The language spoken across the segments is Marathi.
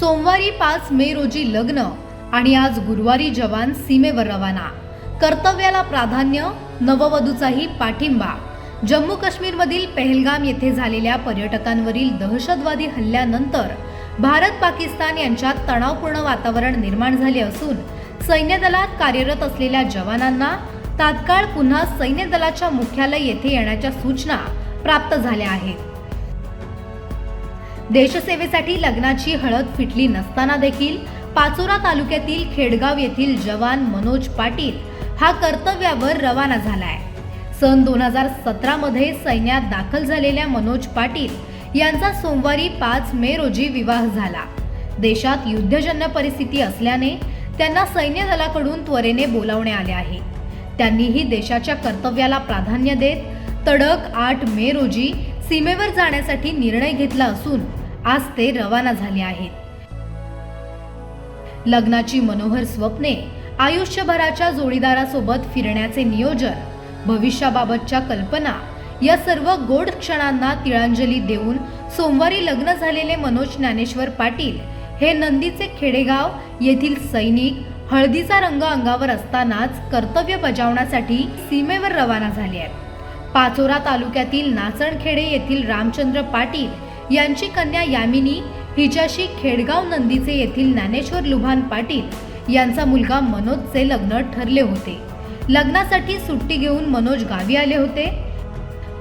सोमवारी पाच मे रोजी लग्न आणि आज गुरुवारी जवान सीमेवर रवाना. कर्तव्याला प्राधान्य नववधूचाही पाठिंबा. जम्मू काश्मीरमधील पहलगाम येथे झालेल्या पर्यटकांवरील दहशतवादी हल्ल्यानंतर भारत पाकिस्तान यांच्यात तणावपूर्ण वातावरण निर्माण झाले असून सैन्य दलात कार्यरत असलेल्या जवानांना तात्काळ पुन्हा सैन्य दलाच्या मुख्यालय येथे येण्याच्या सूचना प्राप्त झाल्या आहेत. देशसेवेसाठी लग्नाची हळद फिटली नसताना देखील पाचोरा तालुक्यातील खेडगाव येथील जवान मनोज पाटील हा कर्तव्यावर रवाना झालाय. सन दोन हजार सतरामध्ये सैन्यात दाखल झालेल्या मनोज पाटील यांचा सोमवारी पाच मे रोजी विवाह झाला. देशात युद्धजन्य परिस्थिती असल्याने त्यांना सैन्य दलाकडून त्वरेने बोलावणे आले आहे. त्यांनीही देशाच्या कर्तव्याला प्राधान्य देत तडक आठ मे रोजी सीमेवर जाण्यासाठी निर्णय घेतला असून आज ते रवाना झाले आहेत. लग्नाची मनोहर स्वप्ने आयुष्यभराच्या जोडीदारासोबत फिरण्याचे नियोजन भविष्याबाबतच्या कल्पना या सर्व गोड क्षणांना तिळांजली देऊन सोमवारी लग्न झालेले मनोज ज्ञानेश्वर पाटील हे नंदीचे खेडेगाव येथील सैनिक हळदीचा रंग अंगावर असतानाच कर्तव्य बजावण्यासाठी सीमेवर रवाना झाले आहेत. पाचोरा तालुक्यातील नाचणखेडे येथील रामचंद्र पाटील यांची कन्या यामिनी हिच्याशी खेडगाव नंदीचे येथील ज्ञानेश्वर लुभान पाटील यांचा मुलगा मनोजचे लग्न ठरले होते. लग्नासाठी सुट्टी घेऊन मनोज गावी आले होते.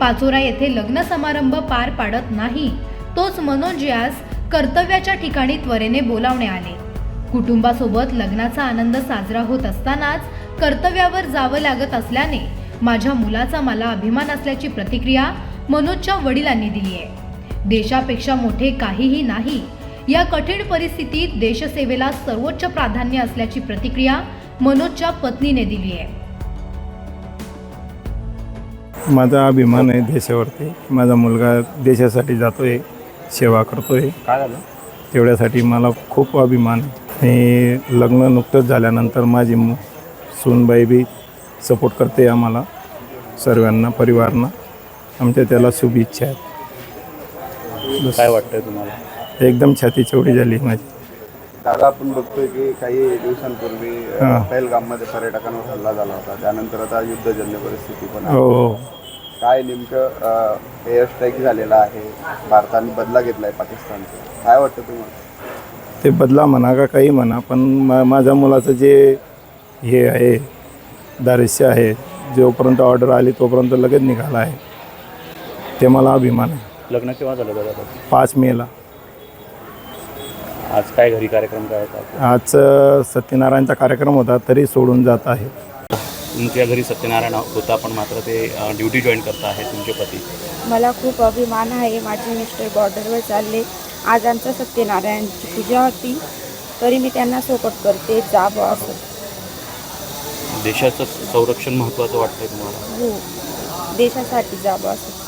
पाचोरा येथे लग्न समारंभ पार पाडत नाही. तोच मनोज यास कर्तव्याच्या ठिकाणी त्वरेने बोलावणे आले. कुटुंबासोबत लग्नाचा आनंद साजरा होत असतानाच कर्तव्यावर जावं लागत असल्याने माझ्या मुलाचा मला अभिमान असल्याची प्रतिक्रिया मनोजच्या वडिलांनी दिली आहे. देशापेक्षा मोठे काहीही नाही. या कठीण परिस्थितीत देशसेवेला सर्वोच्च प्राधान्य असल्याची प्रतिक्रिया मनोजच्या पत्नीने दिली आहे. माझा अभिमान आहे देशावरती. माझा मुलगा देशासाठी जातोय सेवा करतोय. काय झालं? तेवढ्यासाठी मला खूप अभिमान आहे. आणि लग्न नुकतंच झाल्यानंतर माझी मु सूनबाई बी सपोर्ट करते आम्हाला सर्वांना परिवारांना. आमच्या त्याला शुभेच्छा आहेत. काय वाटतंय तुम्हाला? एकदम छाती चौडी झाली माझी. दादा आपण बघतोय की काही दिवसांपूर्वी हा. पहलगाममध्ये पर्यटकांवर हल्ला झाला होता. त्यानंतर आता युद्धजन्य परिस्थिती पण आहे. हो हो. काय नेमकं एअर स्ट्राईक झालेला आहे? भारताने बदला घेतलाय पाकिस्तानचा. काय वाटतं तुम्हाला? ते बदला म्हणा का काही म्हणा पण मा माझ्या मुलाचं जे हे आहे दारिश्य आहे जोपर्यंत ऑर्डर आली तोपर्यंत लगेच निघाला आहे. ते मला अभिमान आहे. लग्न केव्हा झालं दादा पाच मेला आज काय घरी कार्यक्रम काय होता? आज सत्यनारायणचा कार्यक्रम होता तरी सोडून जात आहे. तुमच्या घरी सत्यनारायण होता पण मात्र ते ड्युटी जॉईन करता आहे तुमचे पती. मला खूप अभिमान आहे माझे मिस्टर बॉर्डरवर चालले. आज आमचं सत्यनारायणची पूजा होती तरी मी त्यांना सपोर्ट करते जावं असं. देशाचं संरक्षण महत्त्वाचं वाटतंय तुम्हाला? हो देशासाठी जावं असं.